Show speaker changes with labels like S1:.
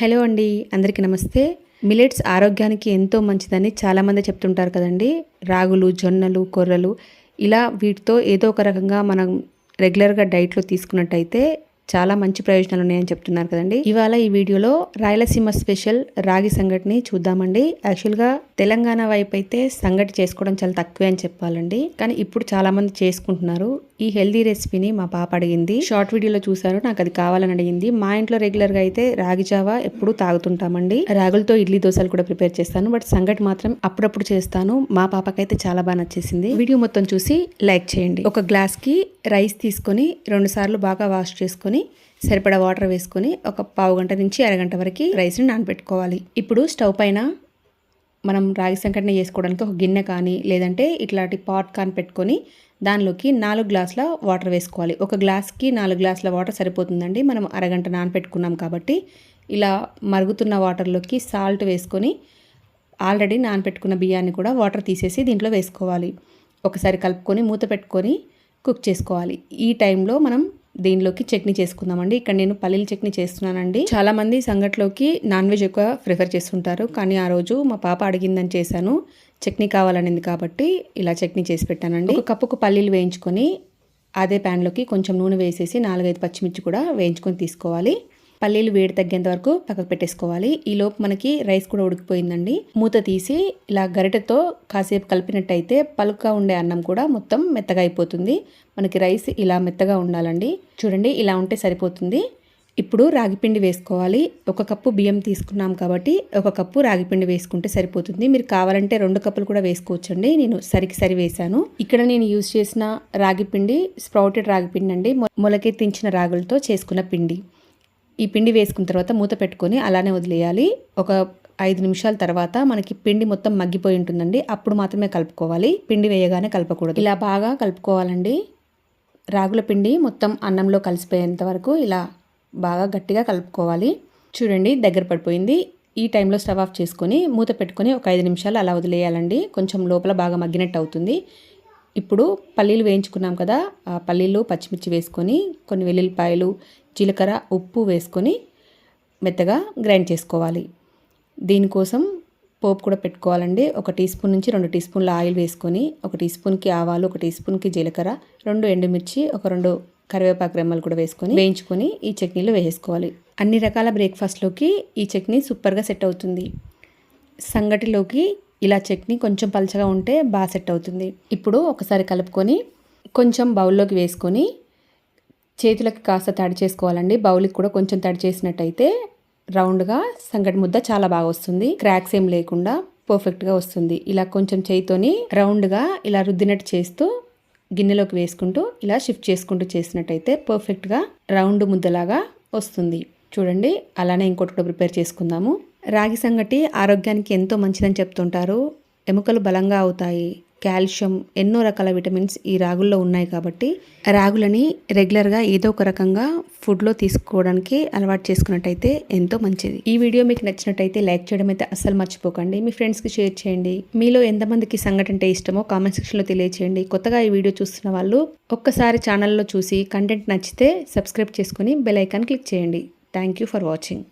S1: Hello అండి అందరికీ నమస్తే. మిలెట్స్ ఆరోగ్యానికి ఎంతో మంచిదని చాలామంది చెప్తుంటారు కదండి. రాగులు జొన్నలు కొర్రలు ఇలా వీటితో ఏదో ఒక రకంగా మనం రెగ్యులర్గా డైట్లో తీసుకున్నట్టయితే చాలా మంచి ప్రయోజనాలు ఉన్నాయని చెప్తున్నారు కదండి. ఇవాళ ఈ వీడియోలో రాయలసీమ స్పెషల్ రాగి సంగటిని చూద్దామండి. యాక్చువల్గా తెలంగాణ వైపు అయితే సంగటి చేసుకోవడం చాలా తక్కువే అని చెప్పాలండి. కానీ ఇప్పుడు చాలా మంది చేసుకుంటున్నారు. ఈ హెల్దీ రెసిపీని మా పాప అడిగింది. షార్ట్ వీడియోలో చూసారు నాకు అది కావాలని అడిగింది. మా ఇంట్లో రెగ్యులర్గా అయితే రాగి జావా ఎప్పుడు తాగుతుంటామండి. రాగులతో ఇడ్లీ దోశలు కూడా ప్రిపేర్ చేస్తాను. బట్ సంగటి మాత్రం అప్పుడప్పుడు చేస్తాను. మా పాపకైతే చాలా బాగా నచ్చేసింది. వీడియో మొత్తం చూసి లైక్ చేయండి. ఒక గ్లాస్కి రైస్ తీసుకొని రెండుసార్లు బాగా వాష్ చేసుకొని సరిపడా వాటర్ వేసుకొని ఒక పావు గంట నుంచి అరగంట వరకు రైస్ని నానబెట్టుకోవాలి. ఇప్పుడు స్టవ్ పైన మనం రాగి సంకటన చేసుకోవడానికి ఒక గిన్నె కానీ లేదంటే ఇట్లాంటి పాట్ కానీ పెట్టుకొని దానిలోకి నాలుగు గ్లాసుల వాటర్ వేసుకోవాలి. ఒక గ్లాస్కి నాలుగు గ్లాసుల వాటర్ సరిపోతుందండి. మనం అరగంట నానపెట్టుకున్నాం కాబట్టి ఇలా మరుగుతున్న వాటర్లోకి సాల్ట్ వేసుకొని ఆల్రెడీ నానపెట్టుకున్న బియ్యాన్ని కూడా వాటర్ తీసేసి దీంట్లో వేసుకోవాలి. ఒకసారి కలుపుకొని మూత పెట్టుకొని కుక్ చేసుకోవాలి. ఈ టైంలో మనం దీనిలోకి చట్నీ చేసుకుందామండి. ఇక్కడ నేను పల్లీల చట్నీ చేస్తున్నానండి. చాలామంది సంగట్లోకి నాన్ వెజ్ ఎక్కువ ప్రిఫర్ చేస్తుంటారు. కానీ ఆ రోజు మా పాప అడిగిందని చేశాను. చట్నీ కావాలనింది కాబట్టి ఇలా చట్నీ చేసి పెట్టానండి. ఒక కప్పుకు పల్లీలు వేయించుకొని అదే ప్యాన్లోకి కొంచెం నూనె వేసేసి నాలుగైదు పచ్చిమిర్చి కూడా వేయించుకొని తీసుకోవాలి. పల్లీలు వేడి తగ్గేంత వరకు పక్కకు పెట్టేసుకోవాలి. ఈ లోపు మనకి రైస్ కూడా ఉడికిపోయిందండి. మూత తీసి ఇలా గరిటెతో కాసేపు కలిపినట్టయితే పలుకగా ఉండే అన్నం కూడా మొత్తం మెత్తగా అయిపోతుంది. మనకి రైస్ ఇలా మెత్తగా ఉండాలండి. చూడండి ఇలా ఉంటే సరిపోతుంది. ఇప్పుడు రాగిపిండి వేసుకోవాలి. ఒక కప్పు బియ్యం తీసుకున్నాం కాబట్టి ఒక కప్పు రాగిపిండి వేసుకుంటే సరిపోతుంది. మీరు కావాలంటే రెండు కప్పులు కూడా వేసుకోవచ్చండి. నేను సరికి సరి వేశాను. ఇక్కడ నేను యూజ్ చేసిన రాగిపిండి స్ప్రౌటెడ్ రాగిపిండి అండి. మొలకెత్తించిన రాగులతో చేసుకున్న పిండి. ఈ పిండి వేసుకున్న తర్వాత మూత పెట్టుకొని అలానే వదిలేయాలి. ఒక ఐదు నిమిషాల తర్వాత మనకి పిండి మొత్తం మగ్గిపోయి ఉంటుందండి. అప్పుడు మాత్రమే కలుపుకోవాలి. పిండి వేయగానే కలపకూడదు. ఇలా బాగా కలుపుకోవాలండి. రాగుల పిండి మొత్తం అన్నంలో కలిసిపోయేంత వరకు ఇలా బాగా గట్టిగా కలుపుకోవాలి. చూడండి దగ్గర పడిపోయింది. ఈ టైంలో స్టవ్ ఆఫ్ చేసుకొని మూత పెట్టుకొని ఒక ఐదు నిమిషాలు అలా వదిలేయాలండి. కొంచెం లోపల బాగా మగ్గినట్టు అవుతుంది. ఇప్పుడు పల్లీలు వేయించుకున్నాం కదా ఆ పల్లీలు పచ్చిమిర్చి వేసుకొని కొన్ని వెల్లుల్లిపాయలు జీలకర్ర ఉప్పు వేసుకొని మెత్తగా గ్రైండ్ చేసుకోవాలి. దీనికోసం పోపు కూడా పెట్టుకోవాలండి. ఒక టీ స్పూన్ నుంచి రెండు టీ స్పూన్ల ఆయిల్ వేసుకొని ఒక టీ స్పూన్కి ఆవాలు ఒక టీ స్పూన్కి జీలకర్ర రెండు ఎండుమిర్చి ఒక రెండు కరివేపాకు రెమ్మలు కూడా వేసుకొని వేయించుకొని ఈ చట్నీలో వేసుకోవాలి అన్ని రకాల బ్రేక్ఫాస్ట్లోకి ఈ చట్నీ సూపర్గా సెట్ అవుతుంది. సంగటిలోకి ఇలా చట్నీ కొంచెం పలచగా ఉంటే బాగా సెట్ అవుతుంది. ఇప్పుడు ఒకసారి కలుపుకొని కొంచెం బౌల్లోకి వేసుకొని చేతులకి కాస్త తడి చేసుకోవాలండి. బౌల్కి కూడా కొంచెం తడి చేసినట్టయితే రౌండ్గా సంగటి ముద్ద చాలా బాగా వస్తుంది. క్రాక్స్ ఏం లేకుండా పర్ఫెక్ట్గా వస్తుంది. ఇలా కొంచెం చేయితోని రౌండ్గా ఇలా రుద్దినట్టు చేస్తూ గిన్నెలోకి వేసుకుంటూ ఇలా షిఫ్ట్ చేసుకుంటూ చేసినట్టయితే పర్ఫెక్ట్గా రౌండ్ ముద్దలాగా వస్తుంది. చూడండి అలానే ఇంకోటి కూడా ప్రిపేర్ చేసుకుందాము. రాగి సంగటి ఆరోగ్యానికి ఎంతో మంచిదని చెప్తుంటారు. ఎముకలు బలంగా అవుతాయి. కాల్షియం ఎన్నో రకాల విటమిన్స్ ఈ రాగుల్లో ఉన్నాయి కాబట్టి రాగులని రెగ్యులర్గా ఏదో ఒక రకంగా ఫుడ్లో తీసుకోవడానికి అలవాటు చేసుకున్నట్టయితే ఎంతో మంచిది. ఈ వీడియో మీకు నచ్చినట్టయితే లైక్ చేయడం అయితే అస్సలు మర్చిపోకండి. మీ ఫ్రెండ్స్కి షేర్ చేయండి. మీలో ఎంతమందికి సంఘటన అంటే ఇష్టమో కామెంట్ సెక్షన్లో తెలియచేయండి. కొత్తగా ఈ వీడియో చూస్తున్న వాళ్ళు ఒక్కసారి ఛానల్లో చూసి కంటెంట్ నచ్చితే సబ్స్క్రైబ్ చేసుకుని బెల్ ఐకాన్ క్లిక్ చేయండి. Thank you for watching.